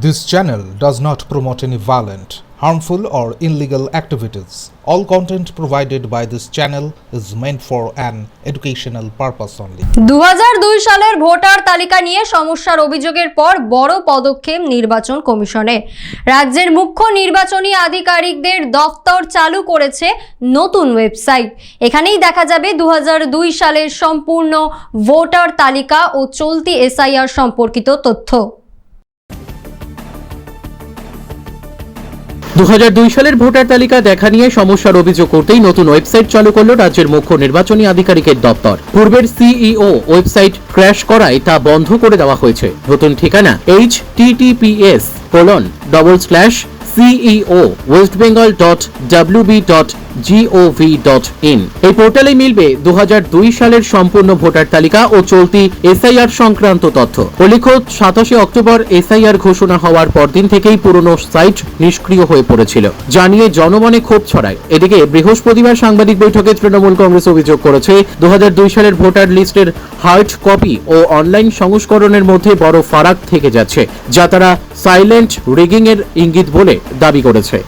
This channel does not promote any violent, harmful, or illegal activities. All content provided by this channel is meant for an educational purpose only. দু হাজার দুই সালের voter তালিকা নিয়ে সমস্যার অভিযোগের পর বড় পদক্ষেপ নির্বাচন কমিশনের রাজ্যের মুখ্য নির্বাচনী আধিকারিকদের দফতর চালু করেছে নতুন ওয়েবসাইট এখানেই দেখা যাবে দু হাজার দুই সালের সম্পূর্ণ ভোটার তালিকা ও চলতি এসআইআর সম্পর্কিত তথ্য দু হাজার দুই সালের ভোটার তালিকা দেখা নিয়ে সমস্যার অভিযোগ করতেই নতুন ওয়েবসাইট চালু করল রাজ্যের মুখ্য নির্বাচনী আধিকারিকের দপ্তর। পূর্বের সিইও ওয়েবসাইট ক্র্যাশ করায় তা বন্ধ করে দেওয়া হয়েছে। নতুন ঠিকানা https colon double slash CEO West Bengal dot WB dot GOV dot in এই পোর্টালে মিলবে দুহাজার দুই সালের সম্পূর্ণ ভোটার তালিকা ও চলতি এসআইআর সংক্রান্ত তথ্য। উল্লেখ্য সাতাশে অক্টোবর এসআইআর ঘোষণা হওয়ার পরদিন থেকেই পুরনো সাইট নিষ্ক্রিয় হয়ে পড়েছিল। জানিয়ে জনমনে ক্ষোভ ছড়ায়। এদিকে বৃহস্পতিবার সাংবাদিক বৈঠকে তৃণমূল কংগ্রেস অভিযোগ করেছে দু হাজার দুই সালের ভোটার লিস্টের হার্ড কপি ও অনলাইন সংস্করণের মধ্যে বড় ফারাক থেকে যাচ্ছে, যা তারা সাইলেন্ট রিগিংয়ের ইঙ্গিত বলে দাবি করেছে।